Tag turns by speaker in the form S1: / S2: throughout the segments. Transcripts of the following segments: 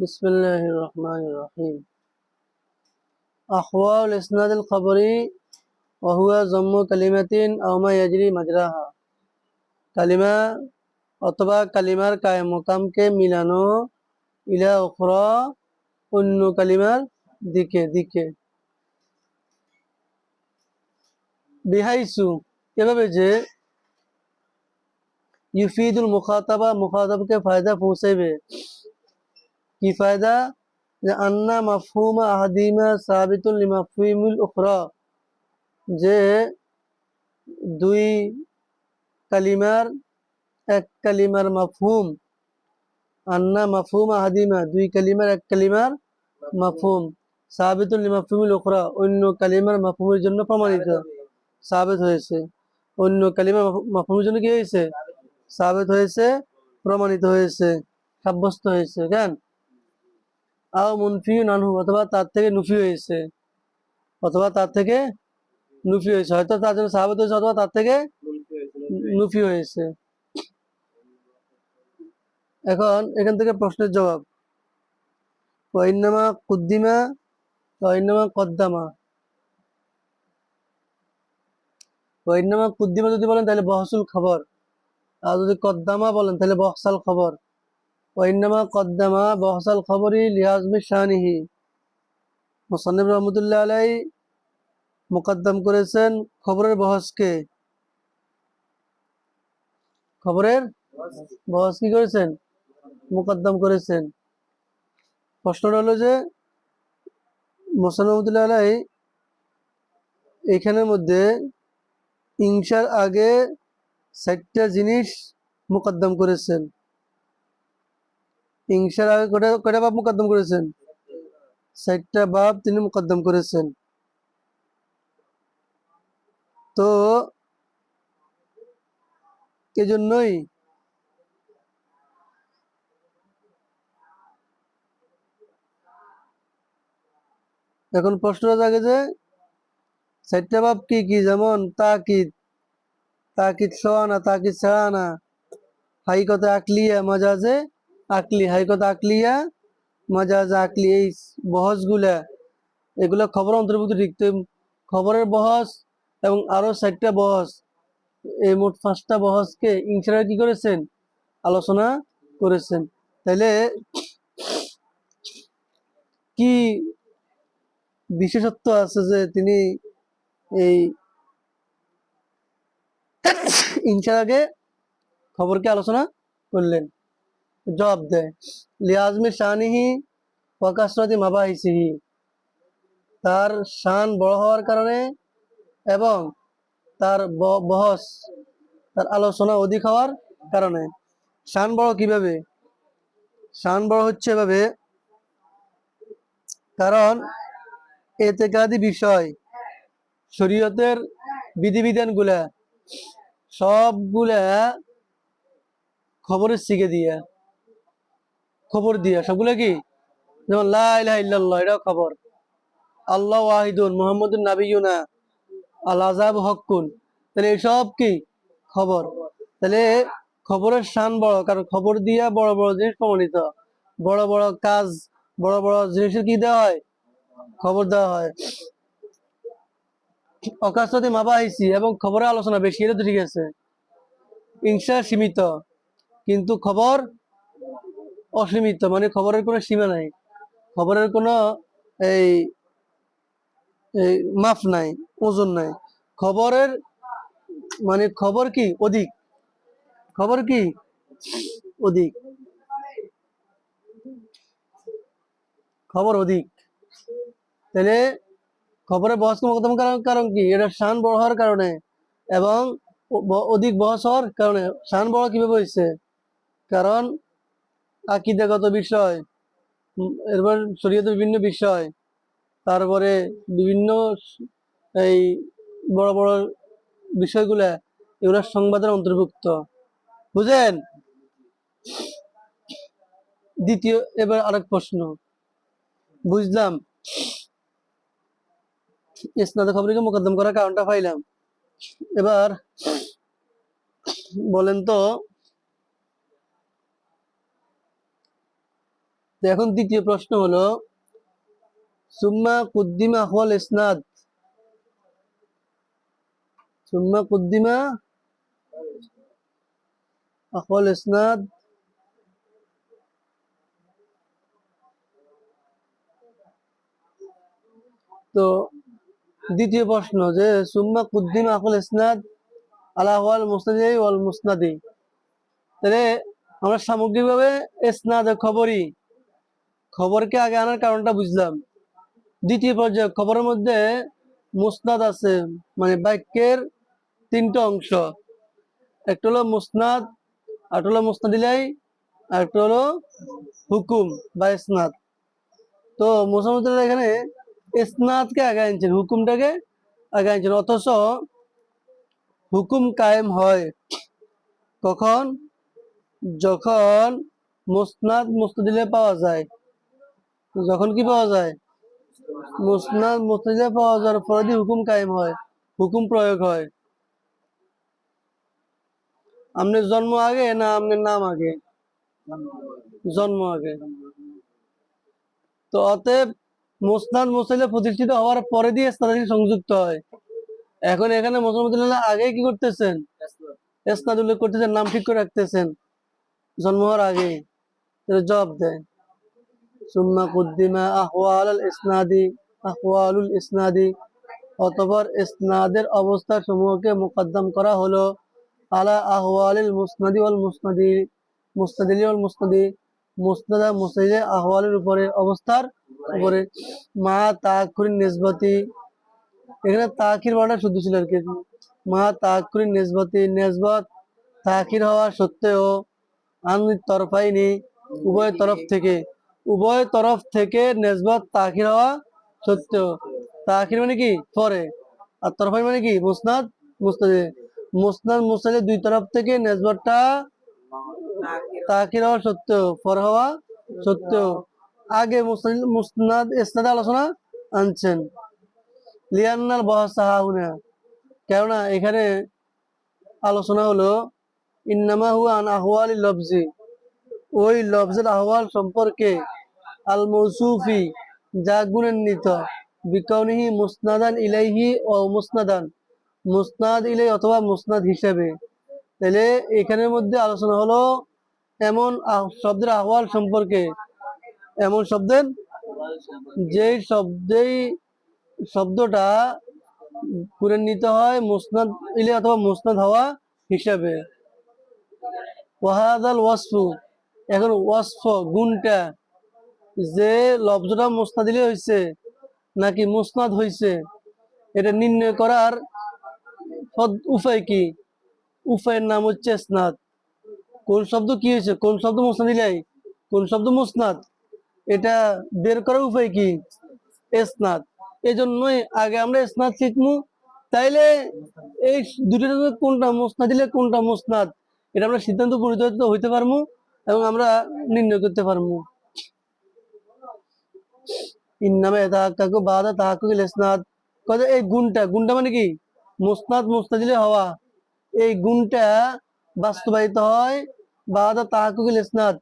S1: بسم الله الرحمن الرحيم أحوال إسناد الخبر وهو ضم كلمة أو ما يجري مجراها কালিমা অথবা কালিমার কায়ে মোকামকে মিলানো ইলা উখরা অন্য কালিমার দিকে দিকে বিহাইসু এভাবে যে ইউফিদুল মুখাতাবা মুখাতাবকে ফায়দা পৌঁছাইবে কি ফায়দা? যে আন্না মাফহুমা আহাদিমা সাবিতুল লিমাফহুমুল উখরা, যে দুই কালিমার, এক কালিমার মাফহুম, আন্না মাফহুম আহাদিমা, দুই কালিমার, এক কালিমার মাফহুম সাবিতুল লিমাফহুমুল উখরা, অন্য কালিমার মাফহুমের জন্য প্রমাণিত। সাবিত হয়েছে। অন্য কালিমার মাফহুমের জন্য কি হয়েছে? সাবিত হয়েছে, প্রমাণিত হয়েছে, সাব্যস্ত হয়েছে, কেন? আও মুনফি নানহু, অথবা তার থেকে নুফি হয়েছে, অথবা তার থেকে নুফি হয়েছে, হয়তো তার জন্য সাহাবত হয়েছে অথবা তার থেকে নুফি হয়েছে। এখন এখান থেকে প্রশ্নের জবাব। ওয়াইনামা কুদ্দিমা ওয়াইনামা কদ্দামা। ওয়াইনামা কুদ্দিমা যদি বলেন তাহলে বহসুল খবর, আর যদি কদ্দামা বলেন তাহলে বহসাল খবর। ওয়াইনামা কদ্দামা বহসাল খবরই লিহাজমি শাহানিহি মোসান্নব রহমতুল্লাহ আলাই মোকদ্দম করেছেন খবরের বহসকে। খবরের বহস কি করেছেন? মোকদ্দম করেছেন। প্রশ্নটা হলো যে, মোসান রহমতুল্লাহ আলাই এখানের মধ্যে ইংসার আগে ষাটটা জিনিস মোকদ্দম করেছেন। ইংসার আগে কয়টা বাপ মোকদ্দম করেছেন? ষাটটা বাপ, তিনি মোকদ্দম করেছেন। তো এজন্যই এখন প্রশ্নটা জাগে যে, চারটা বাপ কি কি? যেমন তাকিদ তাকিদ সোয়ানা, তাকিদ ছাড়ানা হাই কথা আকলিয়া, মাজাজে আকলি, হাই কথা আকলিয়া মাজাজে আকলি, এই বহসগুলা, এগুলো খবর অন্তর্ভুক্ত লিখতে খবরের বহস এবং আরও চারটা বহস, এই মোট পাঁচটা বহসকে ইনসারা কি করেছেন? আলোচনা করেছেন। তাহলে কি বিশেষত্ব আছে যে তিনি এই ইনসার খবরকে আলোচনা করলেন? জবাব দেয় লিয়াজমি শানিহি ওয়াকাসরাতি মাবাহিসিহি। তার শান বড় হওয়ার কারণে এবং তার বহস, তার আলোচনা অধিক হওয়ার কারণে। শান বড় কীভাবে? শান বড় হচ্ছে এভাবে, কারণ এতেকাদি বিষয়, শরীয়তের বিধিবিধানগুলা সবগুলা খবরের শিখে দিয়া। খবর দিয়া, সবগুলা কি? যেমন, লা ইলাহা এটাও খবর। আল্লাহ ওয়াহিদুন, মোহাম্মদুন নাবিয়ুনা আল আজাব হকুন তাহলে এসব কি? খবর। তাহলে খবরের শান বড়, কারণ খবর দিয়া বড় বড় জিনিস প্রমাণিত। বড় বড় কাজ, বড় বড় জিনিসের কি দেওয়া হয়? খবর দেওয়া হয়। অকাশতে মাপা আইসি এবং খবরের আলোচনা বেশি, এটা তো ঠিক আছে। ইনসা সীমিত। কিন্তু খবর অসীমিত মানে খবরের কোনো সীমা নাই। খবরের কোনো এই মাপ নাই, ওজন নাই। খবরের মানে খবর কি? অধিক। খবর কি? অধিক। খবর অধিক। তাহলে খবরের বহস মোকদ্দম কারণ কি? এটা শান বড় হওয়ার কারণে এবং অধিক বহস হওয়ার কারণে। শান বড় কীভাবে হয়েছে কারণ আকিদাগত বিষয়? এরপর শরীয়তের বিভিন্ন বিষয়। তারপরে বিভিন্ন এই বড় বড় বিষয়গুলা, এগুলো সংবাদের অন্তর্ভুক্ত। বুঝেন? দ্বিতীয়, এবার আরেক প্রশ্ন। বুঝলাম। ইসনাদ খবরকে মোকদ্দম করার কারণটা পাইলাম। এবার বলেন তো এখন দ্বিতীয় প্রশ্ন হলো, সুম্মা কুদ্দিমা আহওয়াল ইসনাদ। সুম্মা কুদ্দিমা আহওয়াল ইসনাদ। তো দ্বিতীয় প্রশ্ন যে, সুম্মা কুদ্দিম আকুল ইসনাদ আলা ওয়াল মুসনাদি ওয়াল মুসনাদি। তাহলে আমরা সামগ্রিকভাবে ইসনাদ খবরই খবরকে আগে আনার কারণটা বুঝলাম। দ্বিতীয় পর্যায়ে খবরের মধ্যে মুসনাদ আছে মানে বাক্যের তিনটা অংশ। একটা হলো মুসনাদ একটা হলো মুসনাদিলাই একটা হলো হুকুম বা ইসনাদ। তো মোসামুদ এখানে ইসনাদকে আগে আনছেন, হুকুমটাকে আগে আনছেন, অথচ হুকুম কায়েম হয় কখন? যখন মুসনাদ মুস্তাদিলে পাওয়া যায়। যখন কি পাওয়া যায়? মুসনাদ মুস্তাদিলে পাওয়া যাওয়ার পরে দিয়ে হুকুম কায়েম হয়, হুকুম প্রয়োগ হয়। আপনার জন্ম আগে না আপনার নাম আগে? জন্ম আগে। তো অতএব মুসনাদ মুসলিলে প্রতিষ্ঠিত হওয়ার পরে দিয়ে স্থানান্তরিত সংযুক্ত হয়। এখন এখানে মোসাম্মদুল্লাহ আগে কি করতেছেন? ইসনাদ উল্লেখ করতেছেন, নাম ঠিক করে রাখতেছেন। জন্ম হওয়ার আগে জবাব দেয়। কুদ্দিমা আহওয়াল আল ইসনাদি, আহওয়ালুল ইসনাদি। অতঃপর ইসনাদের অবস্থা সমূহকে মুকদ্দম করা হলো আলা আহওয়ালিল মুসনাদি ওয়াল মুসনাদি মুসনাদিলি ওয়াল মুসনাদি। মুসনাদা মুসনাদে আহওয়ালের উপরে, অবস্থার উপরে। মা তাকুরিন নিসবতি। এখানে তাকির বাড়া শুদ্ধ ছিল আর কি। মা তাকুরিন নিসবতি, নিসবত তাকির হওয়া সত্ত্বেও আমি তরফাইনি, উভয় তরফ থেকে। উভয় তরফ থেকে নেসবত তাকির হওয়া সত্ত্বেও। তাকির মানে কি? পরে। আর তরফাই মানে কি? মুসনাদ? মুস্তাদে মুসনাদ মুস্তাদে দুই তরফ থেকে নেসবতটা তাকির হওয়া সত্ত্বেও, পর হওয়া সত্ত্বেও। আগে মুসনাদ ইসনাদে আলোচনা আনছেন। লিয়ান্নাল হুনা কেননা এখানে আলোচনা হলো, ইন্নামা হুয়া আন আহওয়ালি লফজি। ওই লফজের আহওয়াল সম্পর্কে আল মৌসুফি যা গুণান্বিত বিকাউনিহি মুসনাদান ইলাইহি ও মুসনাদান। মুসনাদ ইলাই অথবা মুসনাদ হিসেবে। তাহলে এখানের মধ্যে আলোচনা হলো এমন শব্দের আহওয়াল সম্পর্কে। এমন শব্দের? যেই শব্দেই শব্দটা গুণান্বিত হয় মুসনাদ ইলে অথবা মুসনাদ হওয়া হিসাবে। ওয়াহাদাল ওয়াসফু। এখন ওয়াসফ, গুণটা যে লব্জটা মুস্তাদিলে হয়েছে নাকি মুসনাদ হয়েছে এটা নির্ণয় করার উপায় কি? উপায়ের নাম হচ্ছে স্নাদ কোন শব্দ কি হয়েছে কোন শব্দ মুসনাদিলাই কোন শব্দ মুসনাদ? এটা বের করার উপায় কি? স্নাদ এই জন্যই আগে আমরা স্নাদ শিখব তাইলে এই মধ্যে কোনটা মুসনাদ দিলে কোনটা মুসনাদ? এটা আমরা সিদ্ধান্ত হতে- হইতে পারব এবং আমরা নির্ণয় করতে পারব। বাদা তাহাক্কুকিল ইসনাদ। এই গুণটা গুণটা মানে কি? মুসনাদ মুস্তাদিলে হওয়া। এই গুণটা বাস্তবায়িত হয় বাদা তাহাক্কুকিল ইসনাদ।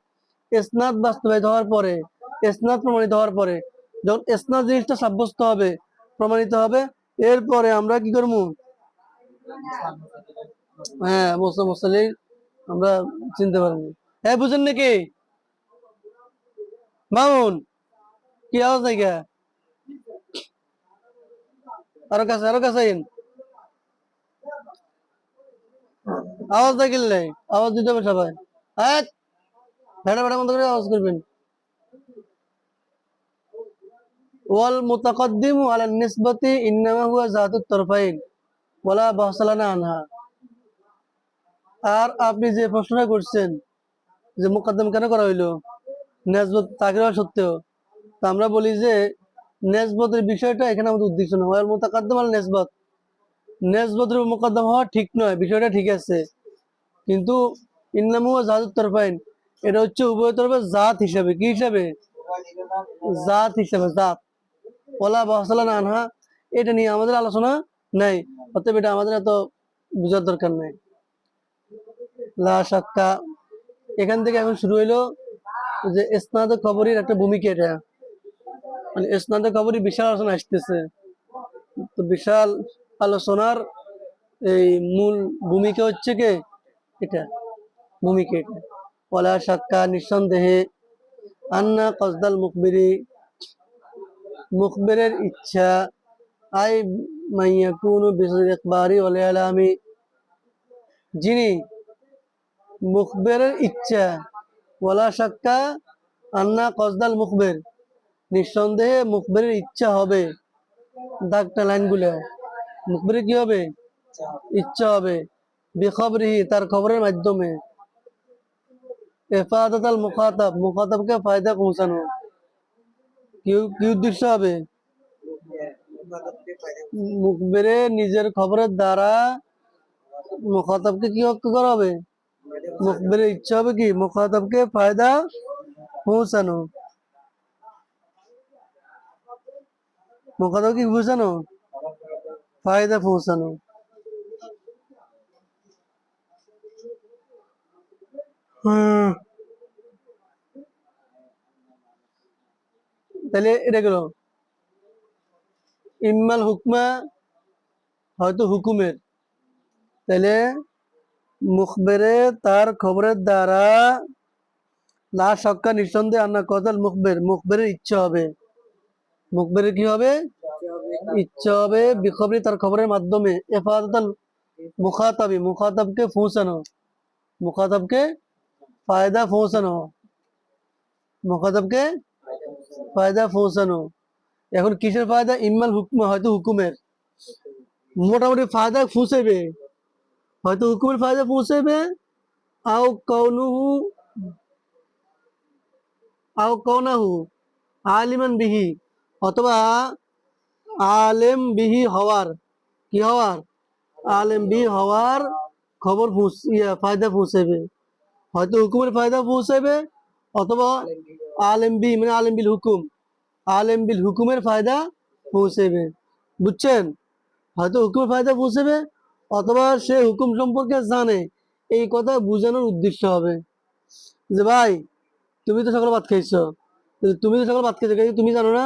S1: ইসনাদ বাস্তবায়িত হওয়ার পরে, ইসনাদ প্রমাণিত হওয়ার পরে, যখন ইসনাদ জিনিসটা সাব্যস্ত হবে, প্রমাণিত হবে, এরপরে আমরা কি করব? হ্যাঁ মোসা মোসালি আমরা চিনতে পারব। হ্যাঁ বুঝেন নাকি? মামুন, কি আওয়াজ নাই কে আরও কাছে আরও কাছে আওয়াজ না আওয়াজ দিতে হবে সবাই। হ্যাঁ ভেড়া ভেড়া বন্ধ করে আওয়াজ করবেন। ওয়াল মুতাকদ্দিমু নিসবতি ইন্নামা হুয়া জাতুত তরফাইন, ওয়ালা বাহসালানা আনহা। আর আপনি যে প্রশ্নটা করছেন যে মুকদ্দম কেন করা হইল? নেজবত তাকে সত্ত্বেও। তা আমরা বলি যে, নেজবতের বিষয়টা এখানে আমাদের উদ্দেশ্য নয়। ওয়াল মুতাকাদ্দম আল নেজবত। নেজবতের মুকদ্দম হওয়া ঠিক নয়, বিষয়টা ঠিক আছে। কিন্তু ইন্নামু জাহাজুত তরফাইন, এটা হচ্ছে উভয় তরফে জাত হিসাবে। কি হিসাবে? জাত হিসাবে, জাত। ওলা বহসালান আনহা, এটা নিয়ে আমাদের আলোচনা নাই। অতএব এটা আমাদের এত বোঝার দরকার নাই। লা সাক্কা এখান থেকে এখন শুরু হইল যে স্নাদ খবরের একটা ভূমিকা এটা মানে স্নাদ খবরই বিশাল আলোচনা আসতেছে। তো বিশাল আলোচনার এই মূল ভূমিকা হচ্ছে কে? এটা ভূমিকা এটা ওলা সাক্কা নিঃসন্দেহে আন্না কসদাল মুখবিরি। মুখবিরের ইচ্ছা, আই মাইয়াকুনু বিসর ইকবারি ওয়াল আলামি যিনি মুখবেরের ইচ্ছা। ওয়ালা সাক্কা আন্না কসদাল মুখবের। নিঃসন্দেহে মুখবেরের ইচ্ছা হবে। দাগটা লাইনগুলো। মুখবেরের কি হবে? ইচ্ছা হবে। বেখবরিহি, তার খবরের মাধ্যমে। এফাদত আল মুখাতাব, মুখাতাবকে ফায়দা পৌঁছানো। কি কি উদ্দেশ্য হবে? মুখবেরে নিজের খবরের দ্বারা মুখাতাবকে কি হক করা হবে? মুখবেরের ইচ্ছা হবে কি মুখাতাবকে ফায়দা পৌঁছানো মুখাতাব কি পৌঁছানো ফায়দা পৌঁছানো হুম। তাহলে এটা গেল ইম্মাল হুকমা হয়তো হুকুমের তাহলে মুখবেরে তার খবরের দ্বারা লা সক্কা নিঃসন্দেহে আন্না কদাল মুখবের, মুখবেরের ইচ্ছা হবে। মুখবেরের কি হবে? ইচ্ছা হবে বিখবরি তার খবরের মাধ্যমে। মুখাতাবি, মুখাতাবকে পৌঁছানো মুখাতাবকে ফায়দা পৌঁছানো মুখাতাবকে ফায়দা পৌঁছানো এখন কিসের ফায়দা? ইম্মাল হুকমা, হয়তো হুকুমের। মোটামুটি ফায়দা পৌঁছাবে হয়তো হুকুমের ফায়দা পৌঁছাবে আও কৌনুহু আও কৌনাহু আলিমান বিহি অথবা আলেম বিহি হওয়ার কি হওয়ার আলেম বিহি হওয়ার খবর পৌঁছ ইয়া ফায়দা পৌঁছাবে হয়তো হুকুমের ফায়দা পৌঁছাবে অথবা আলেম বি মানে আলেম বিল হুকুম আলেম বিল হুকুমের ফায়দা পৌঁছাবে বুঝছেন হয়তো হুকুমের ফায়দা পৌঁছাবে অথবা সে হুকুম সম্পর্কে জানে, এই কথা বোঝানোর উদ্দেশ্য হবে। যে ভাই, তুমি তো সকালে ভাত খাইছো। তুমি তো সকালে ভাত খাইছো, কিন্তু তুমি জানো না?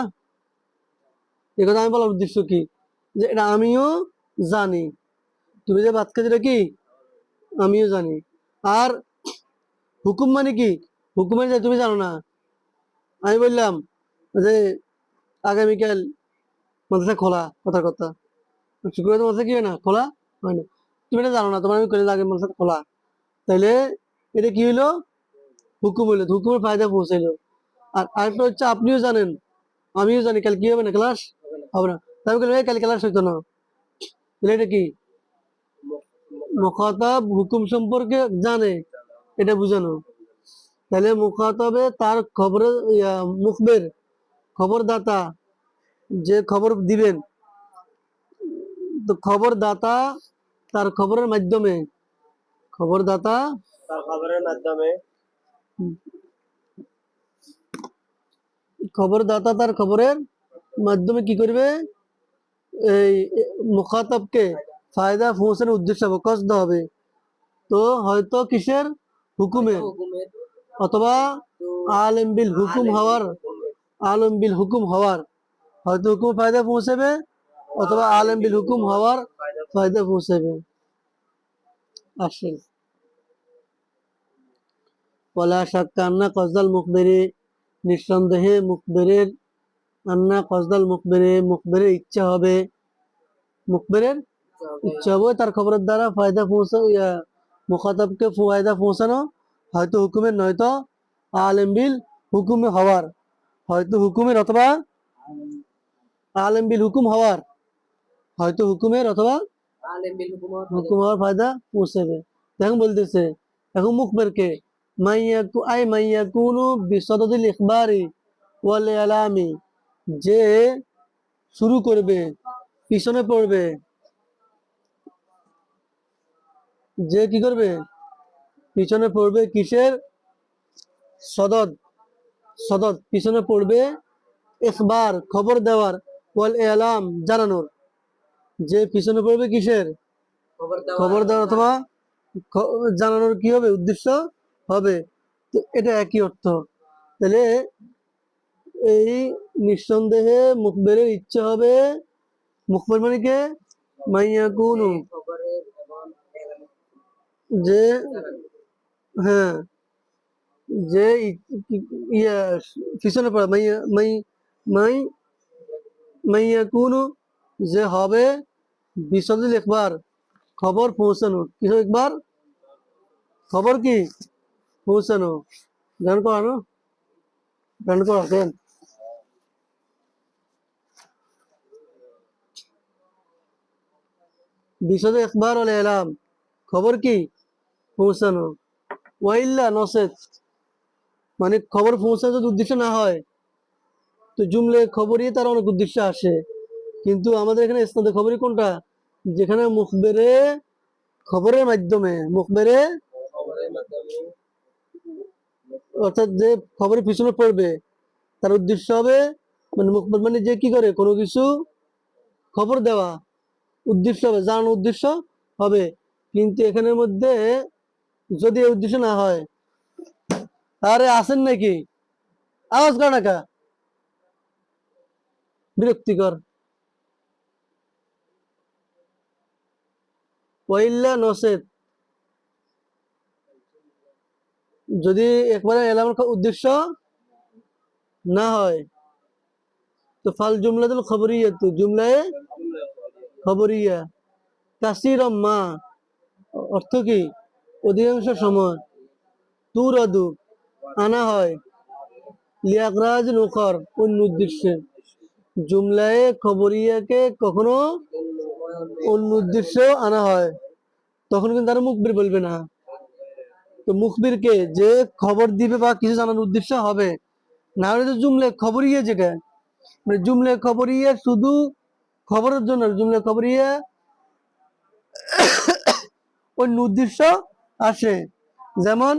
S1: এই কথা আমি বলার উদ্দেশ্য কি? যে এটা আমিও জানি। তুমি যে ভাত খাইছো কি? আমিও জানি। আর হুকুম মানে কি? হুকুমের যে তুমি জানো না। আমি বললাম যে আগামীকাল মাদ্রাসা খোলা, কথার কথা। শুক্রবার মাদ্রাসা কি হয় না? খোলা? হয় না। তুমি এটা জানো না তোমার আমি করে আগে মাদ্রাসা খোলা তাইলে এটা কি হইল? হুকুম হইল হুকুমের ফায়দা পৌঁছাইলো। আর আরেকটা হচ্ছে আপনিও জানেন আমিও জানি কাল কি হবে না ক্লাস? হবে না। তাই বললাম, এই কাল ক্লাস হইতো না। তাহলে এটা কি? মুখাতাব হুকুম সম্পর্কে জানে এটা বুঝানো। তাহলে মুখাতাবে তার খবরের ইয়া, মুখবের খবরদাতা যে খবর দিবেন তো খবরদাতা তার খবরের মাধ্যমে? খবরদাতা?
S2: তার খবরের মাধ্যমে।
S1: খবরদাতা তার খবরের মাধ্যমে কি করবে? এই মুখাতাবকে ফায়দা পৌঁছানোর উদ্দেশ্য হবে কসদ হবে। তো হয়তো কিসের? হুকুমের। অথবা আলেম বিল হুকুম হওয়ার আলম বিল হুকুম হওয়ার। হয়তো হুকুম ফায়দা পৌঁছাবে অথবা আলেম বিল হুকুম হওয়ার ফায়দা পৌঁছাবে আসেন। ওলা শাক্কা আন্না কসদাল মুখবেরে, নিঃসন্দেহে মুখবেরের আন্না কসদাল মুখবেরে, মুখবেরের ইচ্ছা হবে, মুখবেরের ইচ্ছা হবে, তার খবরের দ্বারা ফায়দা পৌঁছা মুখাতাবকে ফায়দা পৌঁছানো হয়তো হুকুমের, নয়তো আলেম বিল হুকুমে হওয়ার, হয়তো হুকুমের অথবা আলেম বিল হুকুম হওয়ার, হয়তো হুকুমের অথবা ফায়দা পৌঁছাবে এখন বলতেছে এখন মাইয়াকু আই মাইয়াকুনু বিসদদিল ইখবারি ওয়াল আলামি যে শুরু করবে পিছনে পড়বে যে কি করবে পিছনে পড়বে কিসের? সদদ সদদ পিছনে পড়বে ইখবার খবর দেওয়ার ওয়াল এলাম জানানোর। যে পিছনে পড়বে কিসের?
S2: খবর দেওয়া।
S1: অথবা জানানোর কি হবে? উদ্দেশ্য হবে। তো এটা একই অর্থ। তাহলে এই নিঃসন্দেহে মুখবেরের ইচ্ছে হবে মুখবের মানে কে? মাইয়া কুনু। যে হ্যাঁ যে ইয়া পিছনে পড়া মাইয়া মাই মাই মাইয়া কুনু যে হবে বিশদিল একবার খবর পৌঁছানো। কিছু একবার? খবর কি? পৌঁছানো। গান করানো? গান করাতেন বিশদে একবার হলে এলাম। খবর কি? পৌঁছানো। ওয়াইল্লা নসেদ। মানে খবর পৌঁছানো যদি উদ্দেশ্য না হয়, তো জুমলে খবরই তার অনেক উদ্দেশ্য আসে। কিন্তু আমাদের এখানে ইসনাদে খবরই কোনটা? যেখানে মুখবেরে খবরের মাধ্যমে, মুখবেরে অর্থাৎ যে খবরের পিছনে পড়বে, তার উদ্দেশ্য হবে মানে মুখবের মানে যে কি করে, কোনো কিছু খবর দেওয়া। উদ্দেশ্য হবে, জানানোর উদ্দেশ্য হবে। কিন্তু এখানের মধ্যে যদি এই উদ্দেশ্য না হয়, আরে আসেন নাকি? আওয়াজ কর না কা। বিরক্তিকর। ওয়াইল্লা নসেদ যদি একবারে এলামের উদ্দেশ্য না হয়, তো ফাল জুমলাতুল খবরিয়া তো জুমলায় খবরিয়া। কাসির মা, অর্থ কি? অধিকাংশ সময় তুর আদু আনা হয়। লিয়াকরাজ নখর অন্য উদ্দেশ্যে। জুমলায় খবরিয়াকে কখনো অন্য উদ্দেশ্য আনা হয়। তখন কিন্তু তারা মুখবির বলবে না। তো মুখবিরকে যে খবর দিবে বা কিছু জানানোর উদ্দেশ্য হবে, না হলে তো জুমলে খবরিয়া যেটা। মানে জুমলে খবরিয়া শুধু খবরের জন্য, জুমলে খবরিয়া অন্য উদ্দেশ্য আসে। যেমন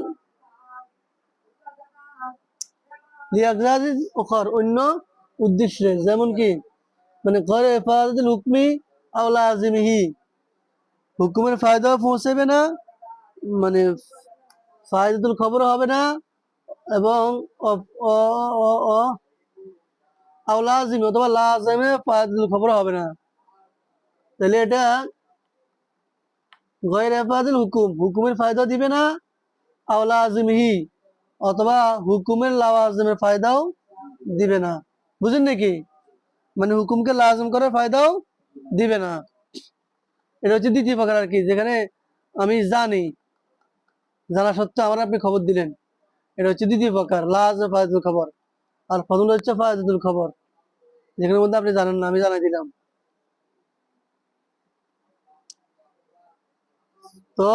S1: অন্য উদ্দেশ্যে, যেমন কি মানে ঘরে হেফাজতুল হুকমি আওলা আজিমিহি। হুকুমের ফায়দা পৌঁছাবে না মানে ফায়দাতুল খবর হবে না, এবং আওলাজিম অথবা লাজমে ফায়দাতুল খবর হবে না। তাহলে এটা গয়ের হেফাজতুল হুকুম। হুকুমের ফায়দা দিবে না আওলা আজিমহি অথবা হুকুমের লাওয়াজিমের ফায়দাও দিবে না। বুঝেন নাকি? মানে হুকুমকে লাজম করার ফায়দাও দিবে না। এটা হচ্ছে দ্বিতীয় প্রকার আর কি, যেখানে আমি জানি, জানা সত্ত্বেও আমার আপনি খবর দিলেন। এটা হচ্ছে দ্বিতীয় প্রকার লাজ ফায়দুল খবর। আর ফজল হচ্ছে ফায়দুল খবর। যেখানে মধ্যে আপনি জানেন না, আমি জানাই দিলাম। তো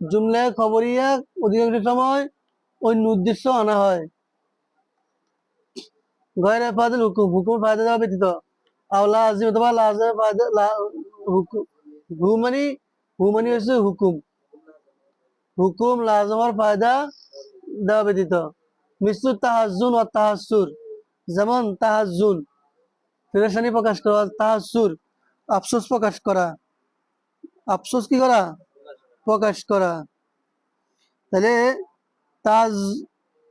S1: জুমলায় খবরিয়া অধিকাংশ সময় অন্য উদ্দেশ্য আনা হয়। গয়ের ফায়দুল হুকুম হুকুম ফায়দা দেওয়া ব্যতীত। আওলা আজিম অথবা লাজের ফায়দা হুকুম। হু মানে হু মানে হচ্ছে হুকুম। হুকুম লাজমার ফায়দা দেওয়া ব্যতীত। মিসলু তাহাজুন ও তাহাসুর যেমন তাহাজুন ফেরেশানি প্রকাশ করা তাহাসুর আফসোস প্রকাশ করা আফসোস কি করা প্রকাশ করা তাহলে তাজ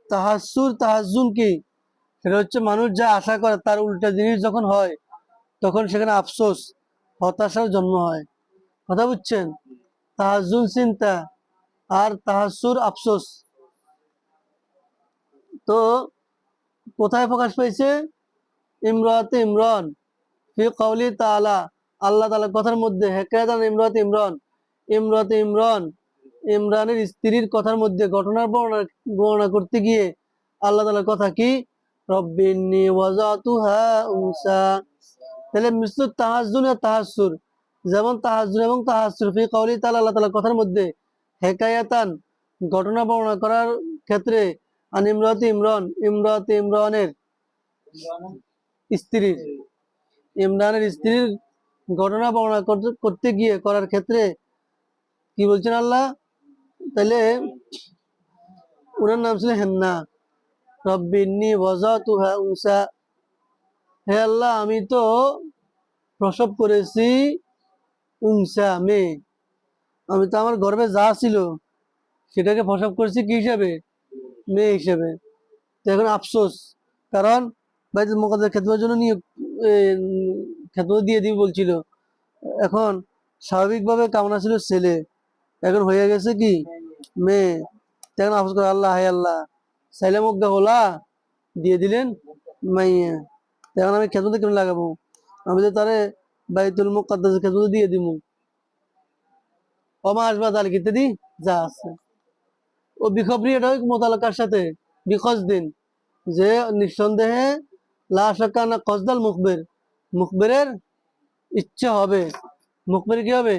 S1: তাহাসুর তাহাজুন কি? সেটা হচ্ছে মানুষ যা আশা করে তার উল্টা জিনিস যখন হয় তখন সেখানে আফসোস হতাশার জন্ম হয়। কথা বুঝছেন? তাহাজুন চিন্তা আর তাহাসুর আফসোস। তো কোথায় প্রকাশ পেয়েছে? ইমরাতে ইমরান। ফি কওলি তাআলা। আল্লাহ তাআলা কথার মধ্যে হেকায়াতান ইমরাতে ইমরান। ইমরাতে ইমরান ইমরানের স্ত্রীর কথার মধ্যে ঘটনার বর্ণনা বর্ণনা করতে গিয়ে আল্লাহ তাআলার কথা কি? রব্বিন্নি ওয়াজাতুহা উনসা। তাহলে মিসলু তাহাজুন আর তাহাসুর। যেমন তাহাজুন এবং তাহাসুর ফি কওলি তাআলা, আল্লাহ তালা কথার মধ্যে হেকায়াতান ঘটনা বর্ণনা করার ক্ষেত্রে আন ইমরাতে ইমরান, ইমরাতে ইমরানের স্ত্রীর ইমরানের স্ত্রীর ঘটনা বর্ণনা করতে- গিয়ে করার ক্ষেত্রে কি বলছেন আল্লাহ? তাহলে ওনার নাম ছিল হেন্না। রব্বিন্নি ওয়াজাতু হা উনসা। হে আল্লাহ, আমি তো প্রসব করেছি উনসা মেয়ে আমি তো আমার গর্ভে যা ছিল, সেটাকে প্রসব করেছি কি হিসাবে? মেয়ে হিসেবে। তো এখন আফসোস, কারণ বাইতুল মুকাদ্দাস খেদমতের জন্য নিয়োগ খেদমত দিয়ে দিবি বলছিল। এখন স্বাভাবিকভাবে কামনা ছিল ছেলে, এখন হয়ে গেছে কি? মেয়ে। এখন আফসোস করে আল্লাহ, হায় আল্লাহ। সাইলে মুগ্ধা হলা, দিয়ে দিলেন মাইয়া। এখন আমি খেদমতে কেন লাগাবো? আমি তো তারে বাইতুল মুকাদ্দাস খেদমত দিয়ে দিব অমা আসবা তাহলে ইত্যাদি যা আছে। ও বিখবরি এটা ওই মোতালাকার সাথে বিকজ দিন। যে নিঃসন্দেহে লা শাক্কা না কসদাল মুখবের। মুখবেরের ইচ্ছা হবে। মুখবের কি হবে?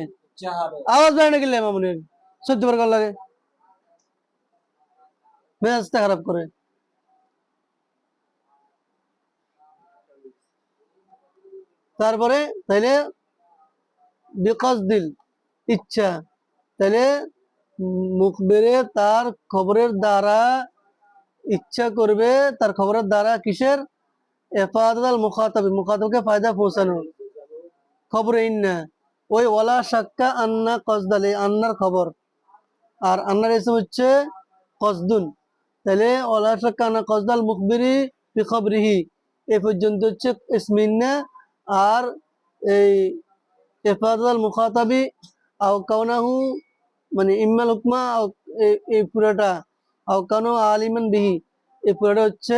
S1: আওয়াজ বাইরে না গেলে মামুনের সহ্য লাগে। মেজাজটা খারাপ করে। তারপরে তাইলে বিকজ দিল, ইচ্ছা। তাহলে মুখবেরে তার খবরের দ্বারা ইচ্ছা করবে, তার খবরের দ্বারা কিসের? এফাদাল মুখাতাব মুখাতাবকে ফায়দা পৌঁছানো ওই ওয়ালা সাক্কা আন্না কসদাল আন্নার খবর। আর আন্নার এসে হচ্ছে কসদুন তাহলে ওয়ালা সাক্কা আন্না কসদাল মুখবিরি বিখবরিহি। এ পর্যন্ত হচ্ছে ইসমিন্না আর এই এফাদাল মুখাতাবি আও কাউনাহু মানে ইম্মাল হুকমা এই- পুরোটা, আও কানো আলিমান বিহি এই পুরোটা হচ্ছে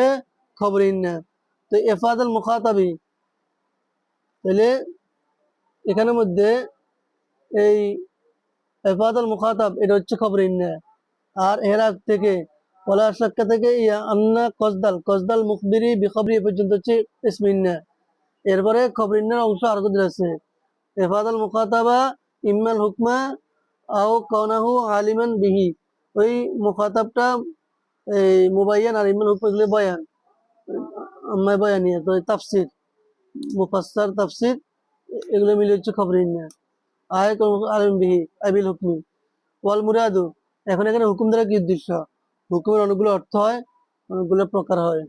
S1: খবর ইন্না তো এফাদাল মুখাতাবি, তাহলে এখানের মধ্যে এই এফাদাল মুখাতাব, এটা হচ্ছে খবর ইন্না আর আগ থেকে ওলা থেকে ইয়া আন্না কসদাল কসদাল মুখবিরি বিখবরি পর্যন্ত হচ্ছে ইসমিন্না এরপরে খবর ইন্নার অংশ আর কত আছে। এফাদাল মুখাতাবা, ইম্মাল হুকমা, আও কনাহু আলিমান বিহি। ওই মুখাতাবটা এই মুবাইয়ান আর ইম্মাল হুকমা এগুলো বয়ান। আম্মায় বয়ানিয়া তো তাফসির, মুফাসসার তাফসির, এগুলো মিলে হচ্ছে খবর ইন্না আয় আলিম বিহি, আবিল হুকমি। ওয়াল মুরাদু, এখন এখানে হুকুম দ্বারা কি উদ্দেশ্য? হুকুমের অনেকগুলো অর্থ হয়, অনেকগুলো প্রকার হয়।